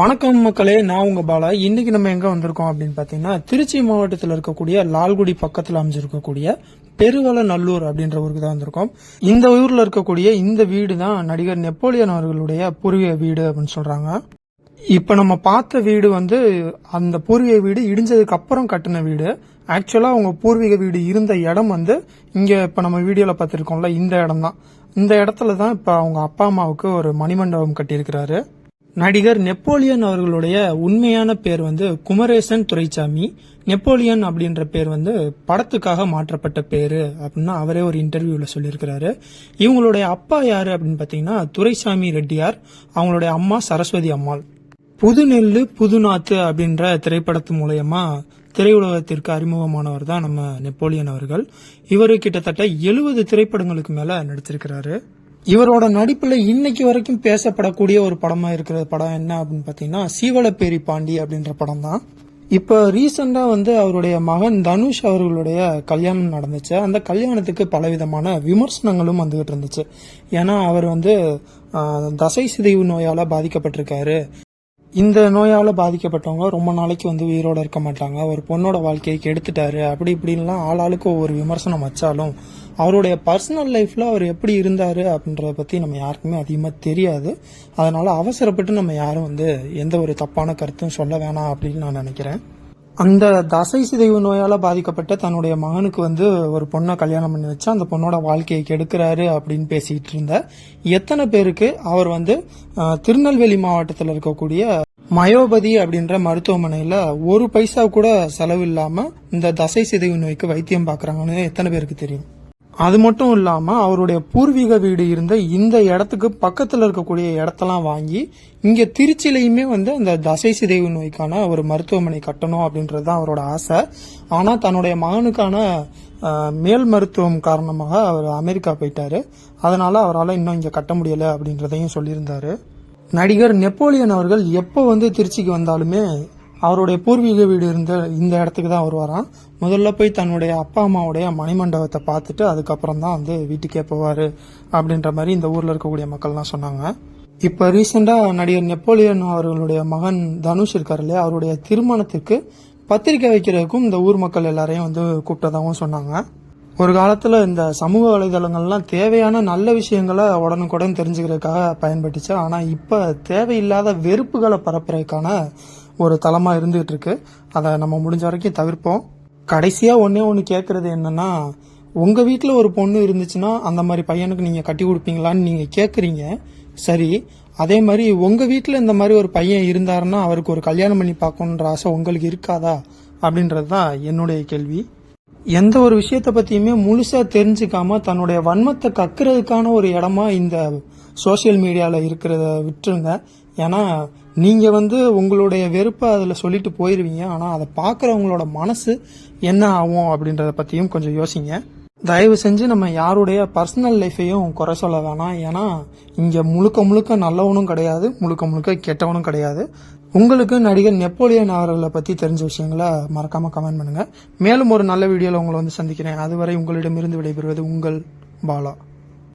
வணக்கம் மக்களே நான் உங்க பாலா. இன்னைக்கு நம்ம எங்க வந்திருக்கோம் அப்படின்னு பாத்தீங்கன்னா திருச்சி மாவட்டத்தில் இருக்கக்கூடிய லால்குடி பக்கத்தில் அமைஞ்சிருக்கக்கூடிய பெருவள நல்லூர் அப்படின்ற ஊருக்கு தான் வந்திருக்கோம். இந்த ஊர்ல இருக்கக்கூடிய இந்த வீடு தான் நடிகர் நெப்போலியன் அவர்களுடைய பூர்வீக வீடு அப்படின்னு சொல்றாங்க. இப்ப நம்ம பார்த்த வீடு வந்து அந்த பூர்வீக வீடு இடிஞ்சதுக்கு அப்புறம் கட்டின வீடு. ஆக்சுவலா அவங்க பூர்வீக வீடு இருந்த இடம் வந்து இங்க இப்ப நம்ம வீடியோல பார்த்திருக்கோம்ல இந்த இடம் தான். இந்த இடத்துல தான் இப்ப அவங்க அப்பா அம்மாவுக்கு ஒரு மணிமண்டபம் கட்டியிருக்கிறாரு. நடிகர் நெப்போலியன் அவர்களுடைய உண்மையான பேர் வந்து குமரேசன் துரைசாமி நெப்போலியன் அப்படின்ற பேர் வந்து படத்துக்காக மாற்றப்பட்ட பேரு அப்படின்னா அவரே ஒரு இன்டர்வியூல சொல்லியிருக்கிறாரு. இவங்களுடைய அப்பா யாரு அப்படின்னு பாத்தீங்கன்னா துரைசாமி ரெட்டியார். அவங்களுடைய அம்மா சரஸ்வதி அம்மாள். புதுநெல்லு புதுநாத்து அப்படின்ற திரைப்படத்து மூலயமா திரையுலகத்திற்கு அறிமுகமானவர் தான் நம்ம நெப்போலியன் அவர்கள். இவர் கிட்டத்தட்ட எழுபது திரைப்படங்களுக்கு மேல நடிச்சிருக்கிறாரு. இவரோட நடிப்புல இன்னைக்கு வரைக்கும் பேசப்படக்கூடிய ஒரு படமா இருக்கிற படம் என்ன அப்படின்னு பாத்தீங்கன்னா சீவலப்பேரி பாண்டி அப்படின்ற படம் தான். இப்ப ரீசெண்டா வந்து அவருடைய மகன் தனுஷ் அவர்களுடைய கல்யாணம் நடந்துச்சு. அந்த கல்யாணத்துக்கு பலவிதமான விமர்சனங்களும் வந்துகிட்டு இருந்துச்சு. ஏன்னா அவர் வந்து தசை சிதைவு நோயால பாதிக்கப்பட்டிருக்காரு. இந்த நோயால் பாதிக்கப்பட்டவங்க ரொம்ப நாளைக்கு வந்து உயிரோடு இருக்க மாட்டாங்க. ஒரு பொண்ணோட வாழ்க்கையை கெடுத்துட்டாரு அப்படி இப்படின்லாம் ஆளாளுக்கு ஒவ்வொரு விமர்சனம் வச்சாலும் அவருடைய பர்சனல் லைஃப்பில் அவர் எப்படி இருந்தார் அப்படின்றத பற்றி நம்ம யாருக்குமே அதிகமாக தெரியாது. அதனால் அவசரப்பட்டு நம்ம யாரும் வந்து எந்த ஒரு தப்பான கருத்தும் சொல்ல வேணாம் அப்படின்னு நான் நினைக்கிறேன். அந்த தசை சிதைவு நோயால பாதிக்கப்பட்ட தன்னுடைய மகனுக்கு வந்து ஒரு பொண்ணை கல்யாணம் பண்ணி வச்சு அந்த பொண்ணோட வாழ்க்கையை கெடுக்கிறாரு அப்படின்னு பேசிட்டு இருந்த எத்தனை பேருக்கு அவர் வந்து திருநெல்வேலி மாவட்டத்தில் இருக்கக்கூடிய மயோபதி அப்படின்ற மருத்துவமனையில ஒரு பைசா கூட செலவு இல்லாம இந்த தசை சிதைவு நோய்க்கு வைத்தியம் பார்க்குறாங்கன்னு எத்தனை பேருக்கு தெரியும்? அது மட்டும் இல்லாமல் அவருடைய பூர்வீக வீடு இருந்த இந்த இடத்துக்கு பக்கத்தில் இருக்கக்கூடிய இடத்தெல்லாம் வாங்கி இங்கே திருச்சியிலையுமே வந்து அந்த தசை சிதைவு நோய்க்கான ஒரு மருத்துவமனை கட்டணும் அப்படின்றது தான் அவரோட ஆசை. ஆனால் தன்னுடைய மகனுக்கான மேல் மருத்துவம் காரணமாக அவர் அமெரிக்கா போயிட்டாரு. அதனால அவரால் இன்னும் இங்கே கட்ட முடியலை அப்படின்றதையும் சொல்லியிருந்தாரு. நடிகர் நெப்போலியன் அவர்கள் எப்போ வந்து திருச்சிக்கு வந்தாலுமே அவருடைய பூர்வீக வீடு இருந்த இந்த இடத்துக்கு தான் வருவாராம் முதல்ல போய் தன்னுடைய அப்பா அம்மாவுடைய மணிமண்டபத்தை பார்த்துட்டு அதுக்கப்புறம் தான் வந்து வீட்டுக்கே போவார் அப்படின்ற மாதிரி இந்த ஊரில் இருக்கக்கூடிய மக்கள்லாம் சொன்னாங்க. இப்போ ரீசெண்டாக நடிகர் நெப்போலியன் அவர்களுடைய மகன் தனுஷ் இருக்கார் இல்லையா? அவருடைய திருமணத்துக்கு பத்திரிக்கை வைக்கிறதுக்கும் இந்த ஊர் மக்கள் எல்லாரையும் வந்து கூப்பிட்டதாகவும் சொன்னாங்க. ஒரு காலத்தில் இந்த சமூக வலைதளங்கள்லாம் தேவையான நல்ல விஷயங்களை உடனுக்குடன் தெரிஞ்சுக்கிறதுக்காக பயன்பட்டுச்சு. ஆனால் இப்போ தேவையில்லாத வெறுப்புகளை பரப்புறதுக்கான ஒரு தளமாக இருந்துகிட்டு இருக்கு அதை நம்ம முடிஞ்ச வரைக்கும் தவிர்ப்போம். கடைசியாக ஒன்னே ஒன்று கேட்குறது என்னன்னா உங்கள் வீட்டில் ஒரு பொண்ணு இருந்துச்சுன்னா அந்த மாதிரி பையனுக்கு நீங்கள் கட்டி கொடுப்பீங்களான்னு நீங்கள் கேட்குறீங்க சரி அதே மாதிரி உங்கள் வீட்டில் இந்த மாதிரி ஒரு பையன் இருந்தாருன்னா அவருக்கு ஒரு கல்யாணம் பண்ணி பார்க்கணுன்ற ஆசை உங்களுக்கு இருக்காதா? அப்படின்றது தான் என்னுடைய கேள்வி. எந்த ஒரு விஷயத்தை பற்றியுமே முழுசாக தெரிஞ்சுக்காம தன்னுடைய வன்மத்தை கக்குறதுக்கான ஒரு இடமா இந்த சோஷியல் மீடியாவில் இருக்கிறத விட்டுருங்க. ஏன்னா நீங்கள் வந்து உங்களுடைய வெறுப்பை அதில் சொல்லிட்டு போயிடுவீங்க ஆனால் அதை பார்க்குறவங்களோட மனசு என்ன ஆகும் அப்படின்றத பற்றியும் கொஞ்சம் யோசிங்க. தயவு செஞ்சு நம்ம யாருடைய பர்சனல் லைஃபையும் குறை சொல்ல வேணாம். ஏன்னா இங்கே முழுக்க முழுக்க நல்லவனும் கிடையாது முழுக்க முழுக்க கெட்டவனும் கிடையாது. உங்களுக்கு நடிகர் நெப்போலியன் அவர்களை பற்றி தெரிஞ்ச விஷயங்களை மறக்காமல் கமெண்ட் பண்ணுங்கள் மேலும் ஒரு நல்ல வீடியோவில் உங்களை வந்து சந்திக்கிறேன். அதுவரை உங்களிடமிருந்து விடைபெறுவது உங்கள் பாலா.